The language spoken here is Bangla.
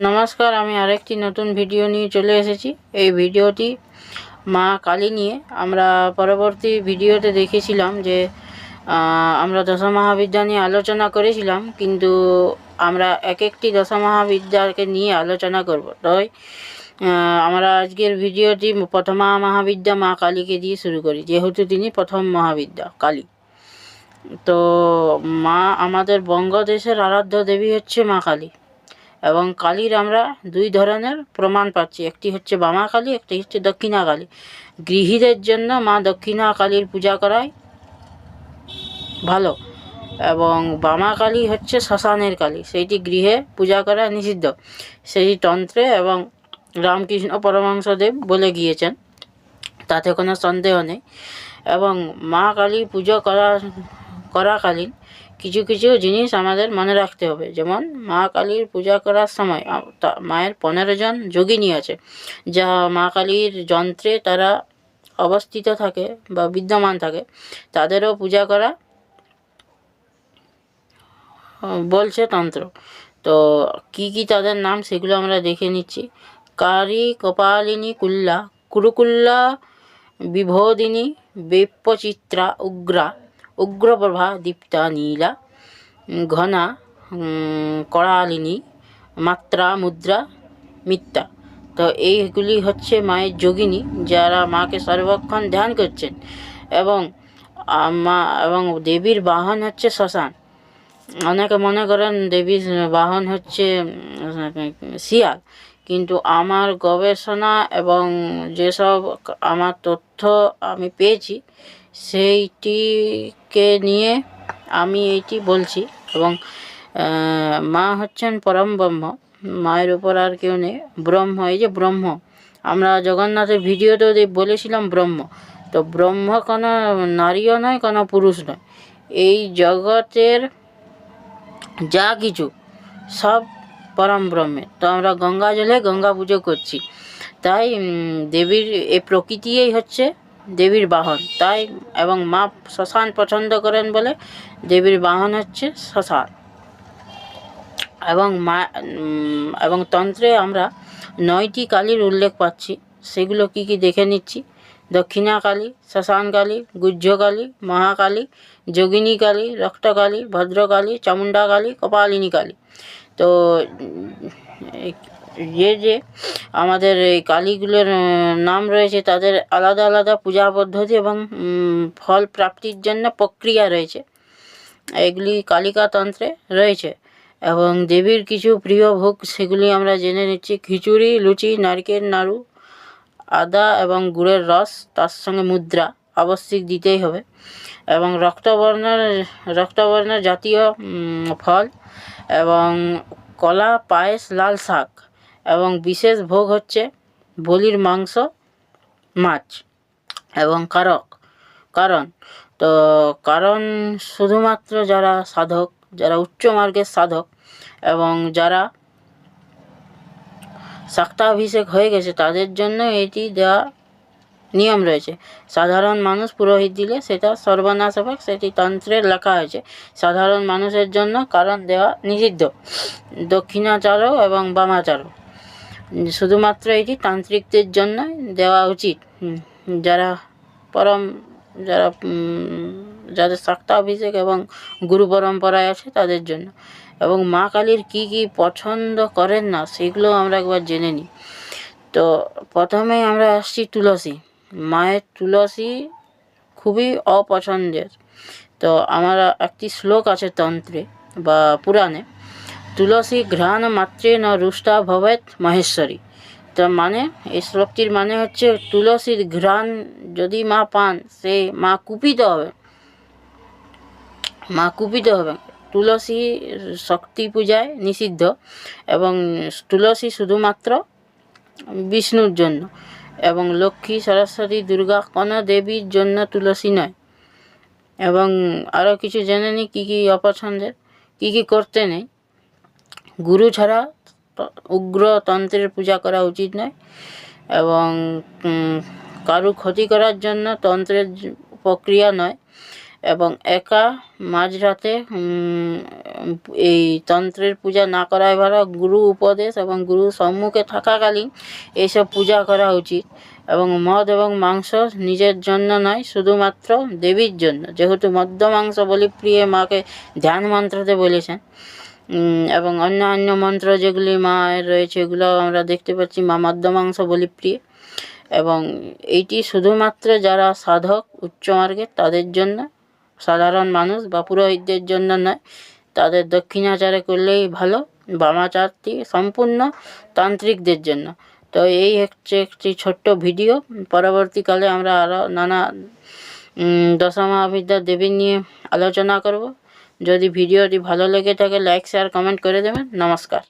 নমস্কার, আমি আরেকটি নতুন ভিডিও নিয়ে চলে এসেছি। এই ভিডিওটি মা কালী নিয়ে। আমরা পরবর্তী ভিডিওতে দেখেছিলাম যে আমরা দশা মহাবিদ্যা নিয়ে আলোচনা করেছিলাম, কিন্তু আমরা এক একটি দশা মহাবিদ্যাকে নিয়ে আলোচনা করব। তাই আমরা আজকের ভিডিওটি প্রথমা মহাবিদ্যা মা কালীকে দিয়ে শুরু করি, যেহেতু তিনি প্রথম মহাবিদ্যা, কালী। তো মা, আমাদের বঙ্গদেশের আরাধ্য দেবী হচ্ছে মা কালী। এবং কালীর আমরা দুই ধরনের প্রমাণ পাচ্ছি। একটি হচ্ছে বামা কালী একটি হচ্ছে দক্ষিণা কালী গৃহীদের জন্য মা দক্ষিণা কালীর পূজা করাই ভালো এবং বামা কালী হচ্ছে শ্মশানের কালী। সেইটি গৃহে পূজা করা নিষিদ্ধ। সেই তন্ত্রে এবং রামকৃষ্ণ পরমহংসদেব বলে গিয়েছেন, তাতে কোনো সন্দেহ নেই। এবং মা কালী পুজো করা করাকালীন কিছু কিছু জিনিস আমাদের মনে রাখতে হবে। যেমন মা কালীর পূজা করার সময় মায়ের পনেরো জন যোগিনী আছে, যা মা কালীর যন্ত্রে তারা অবস্থিত থাকে বা বিদ্যমান থাকে, তাদেরও পূজা করা বলছে তন্ত্র। তো কি কি তাদের নাম সেগুলো আমরা দেখে নিচ্ছি। কারি কপালিনী কুল্লা, কুরুকুল্লা বিভোদিনী, বেপ্পচিত্রা, উগ্রা উগ্রপ্রভা দীপ্তা নীলা ঘনা করালিনী, মাত্রা, মুদ্রা মিথ্যা তো এইগুলি হচ্ছে মায়ের যোগিনী যারা মাকে সর্বক্ষণ ধ্যান করছেন এবং মা এবং দেবীর বাহন হচ্ছে শ্মশান। অনেকে মনে করেন দেবীর বাহন হচ্ছে শিয়াল। কিন্তু আমার গবেষণা এবং যেসব আমার তথ্য আমি পেয়েছি সেইটিকে নিয়ে আমি এইটি বলছি এবং মা হচ্ছেন পরম ব্রহ্ম। মায়ের উপর আর কেউ নেই। ব্রহ্ম, এই যে ব্রহ্ম। আমরা জগন্নাথের ভিডিওতেও বলেছিলাম ব্রহ্ম। তো ব্রহ্ম কোনো নারীও নয়, কোনো পুরুষ নয়। এই জগতের যা কিছু সব পরম ব্রহ্মের। তো আমরা গঙ্গা জলে গঙ্গা পুজো করছি। তাই দেবীর এই প্রকৃতিই হচ্ছে দেবীর বাহন। তাই এবং মা শ্মশান পছন্দ করেন বলে দেবীর বাহন হচ্ছে শ্মশান। এবং মা এবং তন্ত্রে আমরা নয়টি কালীর উল্লেখ পাচ্ছি। সেগুলো কি কি দেখে নিচ্ছি? দক্ষিণা কালী, শ্মশান কালী, গুহ্য কালী, মহাকালী, যোগিনী কালী রক্তকালী ভদ্রকালী চামুণ্ডা কালী, কপালিনী কালী। তো যে যে আমাদের এই কালীগুলোর নাম রয়েছে, তাদের আলাদা আলাদা পূজা পদ্ধতি এবং ফল প্রাপ্তির জন্য প্রক্রিয়া রয়েছে। এগুলি কালিকা তন্ত্রে রয়েছে এবং দেবীর কিছু প্রিয় ভোগ, সেগুলি আমরা জেনে নিচ্ছি। খিচুড়ি, লুচি, নারকেল, নাড়ু, আদা এবং গুড়ের রস, তার সঙ্গে মুদ্রা আবশ্যিক দিতেই হবে এবং রক্তবর্ণের রক্তবর্ণের জাতীয় ফল এবং কলা, পায়েস, লাল শাক। এবং বিশেষ ভোগ হচ্ছে বলির মাংস, মাছ এবং কারক। কারণ, তো কারণ শুধুমাত্র যারা সাধক, যারা উচ্চ মার্গের সাধক এবং যারা শাক্তাভিষেক হয়ে গেছে, তাদের জন্য এটি দেওয়া নিয়ম রয়েছে। সাধারণ মানুষ পুরোহিত দিলে সেটা সর্বনাশ হবে সেটি তন্ত্রে লেখা হয়েছে। সাধারণ মানুষের জন্য কারণ দেওয়া নিষিদ্ধ। দক্ষিণাচারও এবং বামাচারও। শুধুমাত্র এটি তান্ত্রিকদের জন্য দেওয়া উচিত। যারা পরম, যারা যাদের শাক্তাভিষেক এবং গুরু পরম্পরায় আছে তাদের জন্য। এবং মা কালীর কী কী পছন্দ করেন না, সেগুলো আমরা একবার জেনে নিই। তো প্রথমে আমরা আসছি তুলসী। মায়ের তুলসী খুবই অপছন্দের। তো আমার একটি শ্লোক আছে তন্ত্রে বা পুরাণে। তুলসী ঘ্রাণ মাত্রে ন রুষ্টা ভবেত মহেশ্বরী। তো মানে এই শ্লোকটির মানে হচ্ছে তুলসীর ঘ্রাণ যদি মা পান, সে মা কুপিত হবে। মা কুপিত হবে। তুলসী শক্তি পূজায় নিষিদ্ধ এবং তুলসী শুধুমাত্র বিষ্ণুর জন্য এবং লক্ষ্মী সরস্বতী দুর্গা কোনো দেবীর জন্য তুলসী নয়। এবং আরও কিছু জেনে নিই কী কী অপছন্দের, কী কী করতে নেই। গুরু ছাড়া উগ্র তন্ত্রের পূজা করা উচিত নয়। এবং কারু ক্ষতি করার জন্য তন্ত্রের প্রক্রিয়া নয়। এবং একা মাঝরাতে এই তন্ত্রের পূজা না করাই ভালো। গুরু উপদেশ এবং গুরু সম্মুখে থাকাকালীন এইসব পূজা করা উচিত। এবং মদ এবং মাংস নিজের জন্য নয়, শুধুমাত্র দেবীর জন্য। যেহেতু মদ্য মাংস বলি প্রিয় মাকে ধ্যান মন্ত্রতে বলেছেন। এবং অন্যান্য মন্ত্র যেগুলি মায়ের রয়েছে এগুলো আমরা দেখতে পাচ্ছি মা মদ্য মাংস বলি প্রিয়। এবং এইটি শুধুমাত্র যারা সাধক উচ্চ মার্গের তাদের জন্য সাধারণ মানুষ বা পুরোহিতদের জন্য নয় তাদের দক্ষিণাচারে করলেই ভালো বামাচারটি সম্পূর্ণ তান্ত্রিকদের জন্য। তো এই হচ্ছে একটি ছোট্ট ভিডিও। পরবর্তীকালে আমরা আরও নানা উম, দশমহাবিদ্যা দেবী নিয়ে আলোচনা করব। যদি ভিডিওটি ভালো লেগে থাকে লাইক শেয়ার কমেন্ট করে দেবেন। নমস্কার।